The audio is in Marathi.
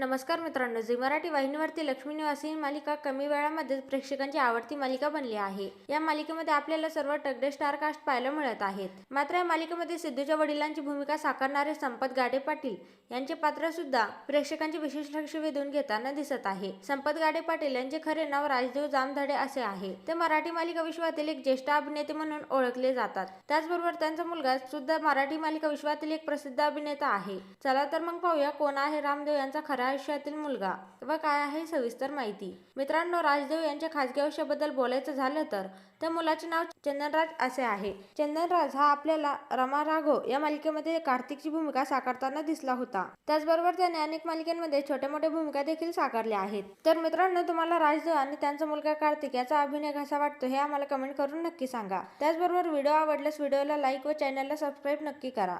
नमस्कार मित्रांनो झी मराठी वाहिनीवरती लक्ष्मी निवासी ही मालिका कमी वेळामध्ये प्रेक्षकांची आवडती मालिका बनली आहे. या मालिकेमध्ये आपल्याला सर्व टगडे स्टार कास्ट पाहायला मिळत आहेत. मात्र या मालिकेमध्ये सिद्धूच्या वडिलांची भूमिका साकारणारे संपत गाडे पाटील यांचे पात्र सुद्धा प्रेक्षकांचे विशेष लक्ष वेधून घेताना दिसत आहे. संपत गाडे पाटील यांचे खरे नाव राजदेव जामधडे असे आहे. ते मराठी मालिका विश्वातील एक ज्येष्ठ अभिनेते म्हणून ओळखले जातात. त्याचबरोबर त्यांचा मुलगा सुद्धा मराठी मालिका विश्वातील एक प्रसिद्ध अभिनेता आहे. चला तर मग पाहूया कोण आहे रामदेव यांचा खरा आयुष्यातील मुलगा व काय आहे सविस्तर माहिती. मित्रांनो राजदेव यांच्या खाजगी आयुष्याबद्दल बोलायचं झालं तर त्या मुलाचे नाव चंदनराज असे आहे. चंदनराज हा आपल्याला रमा राघव या मालिकेमध्ये कार्तिकची भूमिका साकारताना दिसला होता. त्याचबरोबर त्याने अनेक मालिकांमध्ये छोट्या मोठ्या भूमिका देखील साकारल्या आहेत. तर मित्रांनो तुम्हाला राजदेव आणि त्यांचा मुलगा कार्तिक याचा अभिनय कसा वाटतो हे आम्हाला कमेंट करून नक्की सांगा. त्याचबरोबर व्हिडिओ आवडल्यास व्हिडिओला लाईक व चॅनलला सबस्क्राईब नक्की करा.